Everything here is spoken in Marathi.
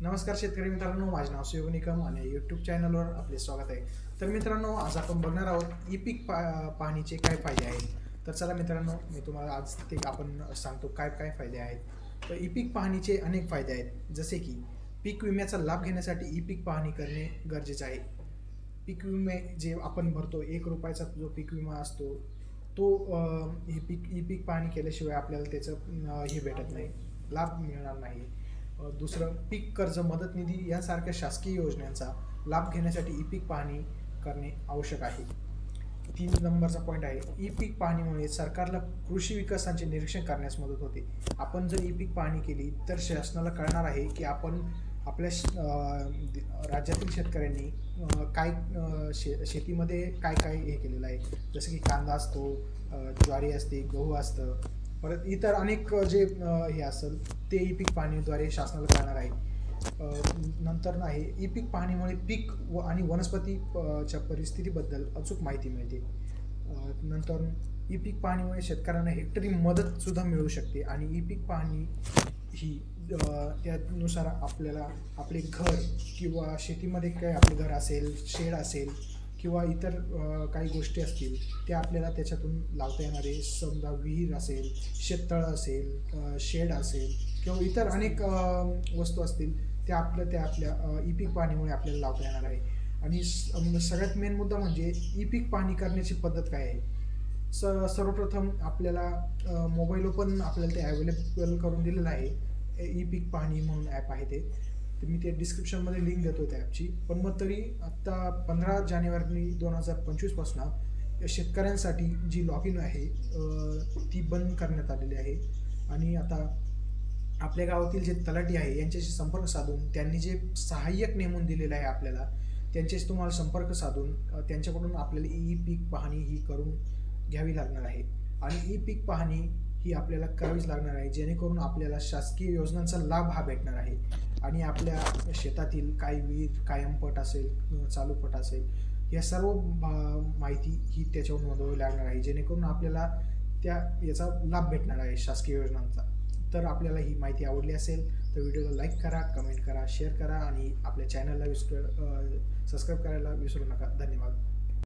नमस्कार शेतकरी मित्रांनो माझे नाव सुयोग निकम आणि यूट्यूब चॅनलवर आपले स्वागत आहे. तर मित्रांनो आज आपण बघणार आहोत ई पीक पा पाहणीचे काय फायदे आहेत. तर चला मित्रांनो मी तुम्हाला आज ते आपण सांगतो काय काय फायदे आहेत. तर ई पीक पाहणीचे अनेक फायदे आहेत. जसे की पीक विम्याचा लाभ घेण्यासाठी ई पीक पाहणी करणे गरजेचे आहे. पीक विमे जे आपण भरतो एक रुपयाचा जो पीक विमा असतो तो अं, हे पीक ई पीक पाहणी केल्याशिवाय आपल्याला त्याचं हे भेटत नाही. लाभ मिळणार नाही. दुसरं पीक कर्ज मदत निधी यासारख्या शासकीय योजनांचा लाभ घेण्यासाठी ई पीक पाहणी करणे आवश्यक आहे. तीन नंबरचा पॉईंट आहे. ई पीक पाहणीमुळे सरकारला कृषी विकासांचे निरीक्षण करण्यास मदत होते. आपण जर ई पीक पाहणी केली तर शासनाला कळणार आहे की आपण आपल्या श- राज्यातील शेतकऱ्यांनी काय शे शेतीमध्ये काय काय हे केलेलं आहे. जसं की कांदा असतो ज्वारी असते गहू असतं परत इतर अनेक जे हे असेल ते ई पीक पाहणीद्वारे शासनाला कळणार आहे. नंतर नाही ई पीक पाहणीमुळे पीक व आणि वनस्पतीच्या परिस्थितीबद्दल अचूक माहिती मिळते. नंतर ई पीक पाहणीमुळे शेतकऱ्यांना हेक्टरी मदतसुद्धा मिळू शकते आणि ई पीक पाहणी ही त्यानुसार आपल्याला आपले घर किंवा शेतीमध्ये काय आपले घर असेल शेड असेल किंवा इतर काही गोष्टी असतील त्या आपल्याला त्याच्यातून लावता येणारे समजा विहीर असेल शेततळ असेल शेड असेल किंवा इतर अनेक वस्तू असतील त्या आपल्या त्या आपल्या ई पीक पाहणीमुळे आपल्याला लावता येणार आहे. आणि स- म्हणजे सगळ्यात मेन मुद्दा म्हणजे ई पीक पाहणी करण्याची पद्धत काय आहे? स सर्वप्रथम आपल्याला मोबाईलवर पण आपल्याला ते अवेलेबल करून दिलेलं आहे. ई पीक पाहणी म्हणून ॲप आहे ते. तर मी ते डिस्क्रिप्शनमध्ये लिंक देतो त्या ॲपची पण मग तरी आत्ता पंधरा जानेवारी दोन हजार पंचवीसपासून शेतकऱ्यांसाठी जी लॉग इन आहे ती बंद करण्यात आलेली आहे. आणि आता आपल्या गावातील जे तलाठी आहे यांच्याशी संपर्क साधून त्यांनी जे सहाय्यक नेमून दिलेलं आहे आपल्याला त्यांच्याशी तुम्हाला संपर्क साधून त्यांच्याकडून आपल्याला ई पीक पाहणी ही करून घ्यावी लागणार आहे. आणि ई पीक पाहणी ही आपल्याला करावीच लागणार आहे. जेणेकरून आपल्याला शासकीय योजनांचा लाभ हा भेटणार आहे. आणि आपल्या शेतातील काय विहीर कायमपट असेल चालूपट असेल या सर्व माहिती ही त्याच्यावर नोंदवावी लागणार आहे. जेणेकरून आपल्याला त्या याचा लाभ भेटणार आहे शासकीय योजनांचा. तर आपल्याला ही माहिती आवडली असेल तर व्हिडिओला लाईक करा कमेंट करा शेअर करा आणि आपल्या चॅनलला विसर सबस्क्राईब करायला विसरू नका. धन्यवाद.